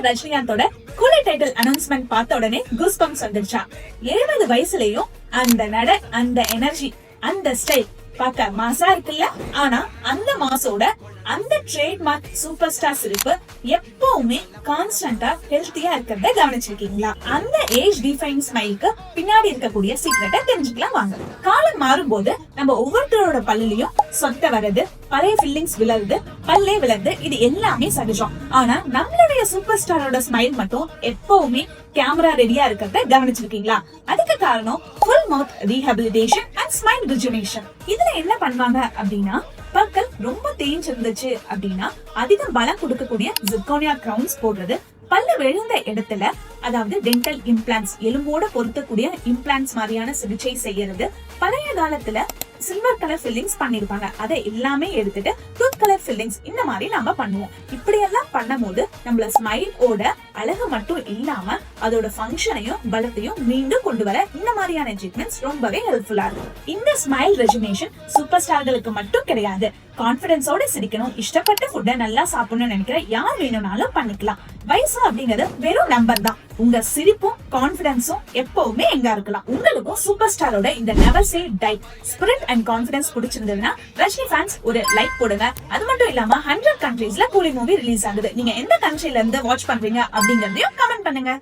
ரஜினிகாந்தோட கூலி title announcement பார்த்த உடனே குஸ் பம்ஸ் வந்துருச்சா எழுபது வயசுலயும் அந்த நட அந்த எனர்ஜி அந்த ஸ்டைல் பார்க்க மாசா இருக்குல்ல? ஆனா அந்த மாசோட அந்த ட்ரேட்மார்க் சூப்பர் ஸ்டார் சிரிப்பு எப்பவுமே கான்ஸ்டன்டா ஹெல்த்தியா இருக்கிறத கவனிச்சிருக்கீங்களா? அந்த ஏஜ் டிஃபைன் ஸ்மைலுக்கு பின்னாடி இருக்கக்கூடிய சீக்ரெட்டை தெரிஞ்சுக்கலாம் வாங்க. காலம் மாறும்போது நம்ம ஒவ்வொருத்தரோட பல்லுலயும் சொத்த வர்றது பழைய ஃபில்லிங்ஸ் விழறது பல்லே விழறது இது எல்லாமே சகஜம். ஆனா நம்மளுடைய சூப்பர் ஸ்டாரோட ஸ்மைல் மட்டும் எப்பவுமே கேமரா ரெடியா இருக்கிறத கவனிச்சிருக்கீங்களா? அதுக்கு காரணம் full mouth rehabilitation and smile rejuvenation இதுல என்ன பண்ணுவாங்க அப்படின்னா பற்கள் ரொம்ப தேஞ்சிருந்துச்சு அப்படின்னா அதிக பலம் கொடுக்கக்கூடிய ஜிர்கோனியா கிரவுன்ஸ் போடுறது பல்லு விழுந்த இடத்துல அதாவது டென்டல் இம்ப்ளான்ஸ் எலும்போட பொருத்தக்கூடிய இம்ப்ளான்ஸ் மாதிரியான சிகிச்சை செய்யறது பழைய காலத்துல சில்வர் கலர் ஃபில்லிங்ஸ் பண்ணிருப்பாங்க. அதை எல்லாமே எடுத்துட்டு டூத் கலர் ஃபில்லிங்ஸ் இந்த மாதிரி நம்ம பண்ணுவோம். இப்படி எல்லாம் பண்ணும்போது நம்மள ஸ்மைல் ஓட அழகு மட்டும் இல்லாம அதோட ஃபங்க்ஷனையும் பலத்தையும் மீண்டும் கொண்டு வர இந்த மாதிரியான ட்ரீட்மெண்ட்ஸ் ரொம்பவே ஹெல்ப்ஃபுல்லா இருக்கும். இந்த ஸ்மைல் ரெஜினேஷன் சூப்பர் ஸ்டார்களுக்கு மட்டும் கிடையாது. கான்பிடன்ஸோட சிரிக்கணும் இஷ்டப்பட்ட ஃபுட்டை நல்லா சாப்பிடணும்னு நினைக்கிற யார் வேணும்னாலும் பண்ணிக்கலாம். வயசு அப்படிங்கிறது வெறும் நம்பர் தான். உங்க சிரிப்பும் கான்பிடன்ஸும் எப்பவுமே எங்க இருக்கலாம். உங்களுக்கும் சூப்பர் ஸ்டாரோட இந்த never say die spirit and confidence பிடிச்சிருந்ததுன்னா ரஜினி ஃபேன்ஸ் ஒரு லைக் போடுங்க. அது மட்டும் இல்லாம ஹண்ட்ரட் கண்ட்ரீஸ்ல கூலி மூவி ரிலீஸ் ஆகுது. நீங்க எந்த கண்ட்ரில இருந்து வாட்ச் பண்றீங்க அப்படிங்கறதையும் கமெண்ட் பண்ணுங்க.